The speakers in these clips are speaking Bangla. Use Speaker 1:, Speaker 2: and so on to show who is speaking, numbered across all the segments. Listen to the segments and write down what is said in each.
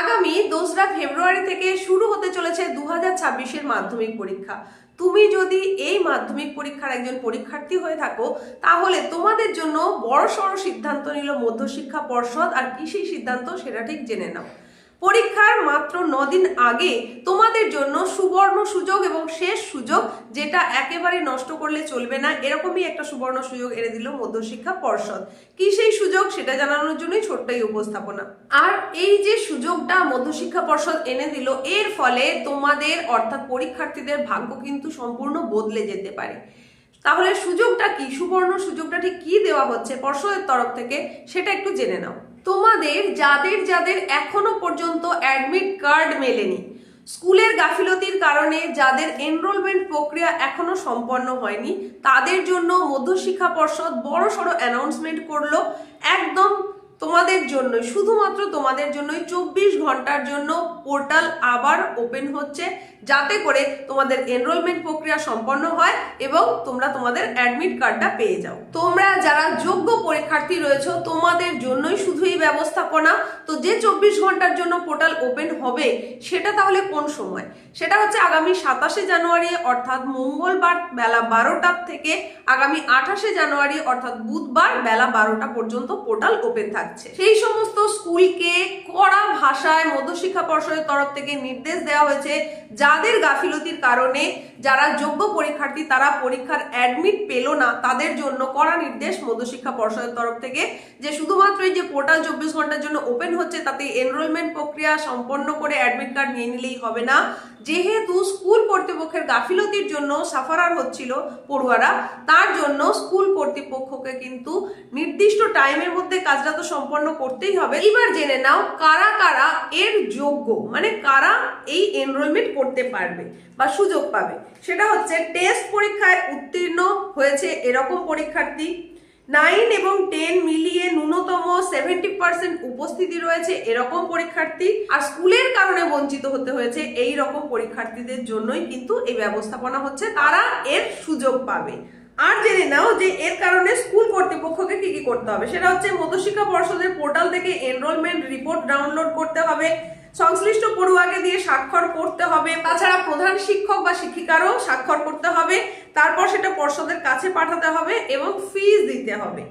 Speaker 1: আগামী দোসরা ফেব্রুয়ারি থেকে শুরু হতে চলেছে দু হাজার মাধ্যমিক পরীক্ষা। তুমি যদি এই মাধ্যমিক পরীক্ষার একজন পরীক্ষার্থী হয়ে থাকো, তাহলে তোমাদের জন্য বড় সড় সিদ্ধান্ত নিল মধ্যশিক্ষা পর্ষদ। আর কৃষি সিদ্ধান্ত, সেটা ঠিক জেনে নাও। পরীক্ষার মাত্র নদিন আগে তোমাদের জন্য সুবর্ণ সুযোগ এবং শেষ সুযোগ যেটা একেবারে নষ্ট করলে চলবে না, এরকমই একটা সুবর্ণ সুযোগ এনে দিল মধ্যশিক্ষা পর্ষদ। কি সেই সুযোগ সেটা জানানোর জন্যই ছোট্ট এই উপস্থাপনা। আর এই যে সুযোগটা মধ্যশিক্ষা পর্ষদ এনে দিল, এর ফলে তোমাদের অর্থাৎ পরীক্ষার্থীদের ভাগ্য কিন্তু সম্পূর্ণ বদলে যেতে পারে। তাহলে সুযোগটা কি? সুবর্ণ সুযোগটা ঠিক কি দেওয়া হচ্ছে পর্ষদের তরফ থেকে সেটা একটু জেনে নাও। তোমাদের, যাদের যাদের এখনও পর্যন্ত অ্যাডমিট কার্ড মেলেনি, স্কুলের গাফিলতির কারণে যাদের এনরোলমেন্ট প্রক্রিয়া এখনও সম্পন্ন হয়নি, তাদের জন্য মধ্যশিক্ষা পর্ষদ বড় সড় অ্যানাউন্সমেন্ট করল, একদম তোমাদের জন্য শুধুমাত্র তোমাদের জন্যই চব্বিশ ঘণ্টার জন্য পোর্টাল আবার ওপেন হচ্ছে, যাতে করে তোমাদের এনরোলমেন্ট প্রক্রিয়া সম্পন্ন হয় এবং তোমরা তোমাদের অ্যাডমিট কার্ডটা পেয়ে যাও। তোমরা যারা যোগ্য পরীক্ষার্থী রয়েছে, তোমাদের জন্যই শুধু এই ব্যবস্থাপনা। তো যে চব্বিশ ঘণ্টার জন্য পোর্টাল ওপেন হবে, সেটা তাহলে কোন সময়? সেটা হচ্ছে আগামী সাতাশে জানুয়ারি, অর্থাৎ মঙ্গলবার বেলা বারোটার থেকে আগামী আঠাশে জানুয়ারি, অর্থাৎ বুধবার বেলা বারোটা পর্যন্ত পোর্টাল ওপেন থাকছে সেই সমস্ত স্কুলকে কড়া ভাষায় মধ্যশিক্ষা পর্ষদের তরফ থেকে নির্দেশ দেওয়া হয়েছে যাদের গাফিলতির কারণে যারা যোগ্য পরীক্ষার্থী তারা পরীক্ষার অ্যাডমিট পেল না, তাদের জন্য কড়া নির্দেশ মধ্যশিক্ষা পর্ষদের তরফ থেকে যে শুধুমাত্র এই যে পোর্টাল চব্বিশ ঘণ্টার জন্য ওপেন হচ্ছে, তাতে এনরোলমেন্ট প্রক্রিয়া সম্পন্ন করে অ্যাডমিট কার্ড নিয়ে নিলেই হবে না। যেহেতু স্কুল কর্তৃপক্ষের গাফিলতির জন্য সাফারার হচ্ছিল পড়ুয়ারা, তার জন্য স্কুল কর্তৃপক্ষকে কিন্তু নির্দিষ্ট টাইমের মধ্যে কাজটা তো সম্পন্ন করতেই হবে। এবার জেনে নাও কারা কারা এর যোগ্য মানে কারা এই এনরোলমেন্ট করতে পারবে বা সুযোগ পাবে। সেটা হচ্ছে টেস্ট পরীক্ষায় উত্তীর্ণ হয়েছে এরকম পরীক্ষার্থী। নাইন এবং টেন মিলিয়ে ন্যূনতম সেভেন্টি পার্সেন্ট উপস্থিতি রয়েছে এরকম পরীক্ষার্থী। আর স্কুলের কারণে বঞ্চিত হতে হয়েছে এই রকম পরীক্ষার্থীদের জন্যই কিন্তু এই ব্যবস্থাপনা হচ্ছে। তারা এর সুযোগ পাবে। আর জেনে নাও যে এর কারণে স্কুল কর্তৃপক্ষকে কি কি করতে হবে। সেটা হচ্ছে মধ্যশিক্ষা পর্ষদের পোর্টাল থেকে এনরোলমেন্ট রিপোর্ট ডাউনলোড করতে হবে, সংশ্লিষ্ট পড়ুয়াকে দিয়ে স্বাক্ষর করতে হবে, তাছাড়া প্রধান শিক্ষক বা শিক্ষিকারও স্বাক্ষর করতে হবে, তারপর সেটা পর্ষদের কাছে পাঠাতে হবে এবং ফিজ দিতে হবে।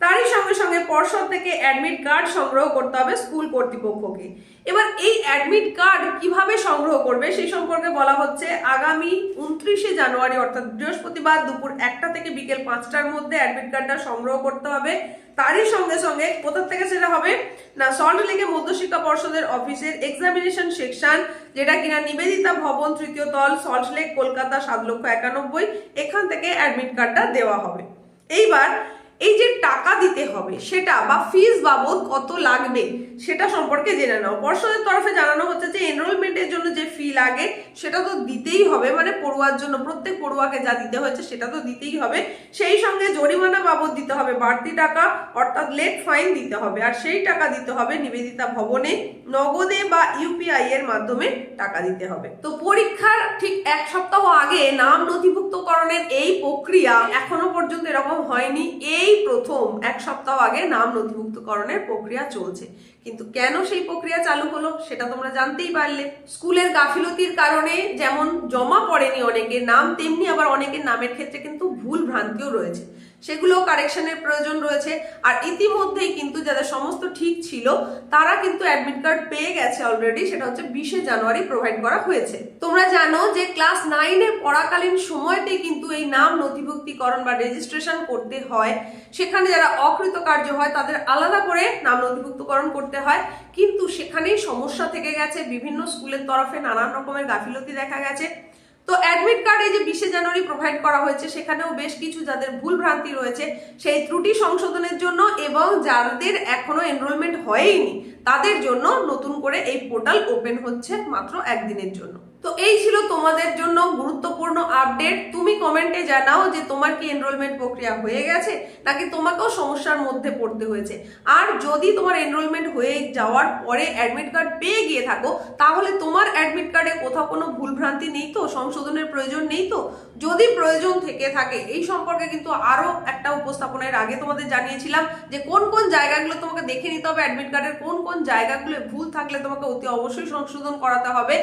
Speaker 1: তারই সঙ্গে সঙ্গে পর্ষদ থেকে অ্যাডমিট কার্ড সংগ্রহ করতে হবে স্কুল কর্তৃপক্ষকে। এবার এই অ্যাডমিট কার্ড কীভাবে সংগ্রহ করবে সেই সম্পর্কে বলা হচ্ছে আগামী উনত্রিশে জানুয়ারি, অর্থাৎ বৃহস্পতিবার দুপুর একটা থেকে বিকেল পাঁচটার মধ্যে অ্যাডমিট কার্ডটা সংগ্রহ করতে হবে। তারই সঙ্গে সঙ্গে কোথা থেকে সেটা হবে? না সল্টলেকে মধ্যশিক্ষা পর্ষদের অফিসের এক্সামিনেশন সেকশন যেটা কিনা নিবেদিতা ভবন তৃতীয় তল সল্টলেক কলকাতা সাত লক্ষ একানব্বই, এখান থেকে অ্যাডমিট কার্ডটা দেওয়া হবে। এইবার এই যে টাকা দিতে হবে সেটা বা ফিজ বাবদ কত লাগবে সেটা সম্পর্কে জেনে নাও। পর্ষদের তরফে জানানো হচ্ছে যে এনরোলমেন্টের জন্য যে ফি লাগে, সেটা তো দিতেই হবে। মানে পড়ুয়ার জন্য, প্রত্যেক পড়ুয়াকে যা দিতে হয়েছে, সেটা তো দিতেই হবে। সেই সঙ্গে জরিমানা বাবদ দিতে হবে। বাড়তি টাকা, অর্থাৎ লেট ফাইন দিতে হবে। আর সেই টাকা দিতে হবে নিবেদিতা ভবনে। নগদে বা ইউপিআই এর মাধ্যমে টাকা দিতে হবে। তো পরীক্ষার ঠিক এক সপ্তাহ আগে নাম নথিভুক্তকরণের এই প্রক্রিয়া এখনও পর্যন্ত এরকম হয়নি। এই প্রথম এক সপ্তাহ আগে নাম নথিভুক্তকরণের প্রক্রিয়া চলছে। কিন্তু কেন সেই প্রক্রিয়া চালু হলো সেটা তোমরা জানতেই পারলে। স্কুলের গাফিলতির কারণে যেমন জমা পড়েনি অনেকের, নাম তেমনি আবার অনেকের নামের ক্ষেত্রে কিন্তু ভুল ভ্রান্তিও রয়েছে। সেগুলো কারেকশনের প্রয়োজন রয়েছে। আর ইতিমধ্যেই কিন্তু যাদের সমস্ত ঠিক ছিল, তারা কিন্তু অ্যাডমিট কার্ড পেয়ে গেছে অলরেডি সেটা হচ্ছে বিশে জানুয়ারি প্রোভাইড করা হয়েছে। তোমরা জানো যে ক্লাস নাইনে পড়াকালীন সময়তেই কিন্তু এই নাম নথিভুক্তিকরণ বা রেজিস্ট্রেশন করতে হয়। সেখানে যারা অকৃতকার্য হয়, তাদের আলাদা করে নাম নথিভুক্তকরণ করতে হয়। কিন্তু সেখানেই সমস্যা থেকে গেছে। বিভিন্ন স্কুলের তরফে নানান রকমের গাফিলতি দেখা গেছে। তো অ্যাডমিট কার্ড এই যে বিশে জানুয়ারি প্রোভাইড করা হয়েছে, সেখানেও বেশ কিছু যাদের ভুল ভ্রান্তি রয়েছে, সেই ত্রুটি সংশোধনের জন্য এবং যাদের এখনও এনরোলমেন্ট হয়ইনি তাদের জন্য নতুন করে এই পোর্টাল ওপেন হচ্ছে মাত্র একদিনের জন্য। তো এই ছিল তোমাদের জন্য গুরুত্বপূর্ণ আপডেট। তুমি কমেন্টে জানাও যে তোমার কি এনরোলমেন্ট প্রক্রিয়া হয়ে গেছে নাকি তোমাকেও সমস্যার মধ্যে পড়তে হয়েছে। আর যদি তোমার এনরোলমেন্ট হয়ে যাওয়ার পরে অ্যাডমিট কার্ড পেয়ে গিয়ে থাকো, তাহলে তোমার অ্যাডমিট কার্ডে কোথাও কোনো ভুলভ্রান্তি নেই তো? সংশোধনের প্রয়োজন নেই তো? যদি প্রয়োজন থেকে থাকে, এই সম্পর্কে কিন্তু আরও একটা উপস্থাপনের আগে তোমাদের জানিয়েছিলাম যে কোন কোন জায়গাগুলো তোমাকে দেখে নিতে হবে অ্যাডমিট কার্ডের কোন কোন কোন জায়গাগুলো ভুল থাকলে তোমাকে অতি অবশ্যই সংশোধন করাতে হবে।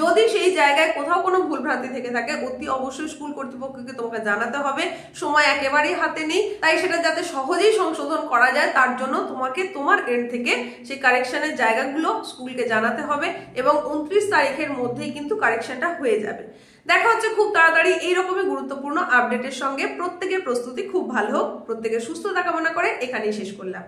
Speaker 1: যদি সেই জায়গায় কোথাও কোনো ভুল ভ্রান্তি থেকে থাকে, অতি অবশ্যই স্কুল কর্তৃপক্ষকে তোমাকে জানাতে হবে। সময় একেবারেই হাতে নেই, তাই সেটা যাতে সহজেই সংশোধন করা যায়, তার জন্য তোমাকে তোমার এন্ড থেকে সেই কারেকশনের জায়গাগুলো স্কুলকে জানাতে হবে এবং উনত্রিশ তারিখের মধ্যেই কিন্তু কারেকশনটা হয়ে যাবে। দেখা হচ্ছে খুব তাড়াতাড়ি এইরকমই গুরুত্বপূর্ণ আপডেটের সঙ্গে। প্রত্যেকের প্রস্তুতি খুব ভালো হোক প্রত্যেকের সুস্থতা কামনা করে, এখানেই শেষ করলাম।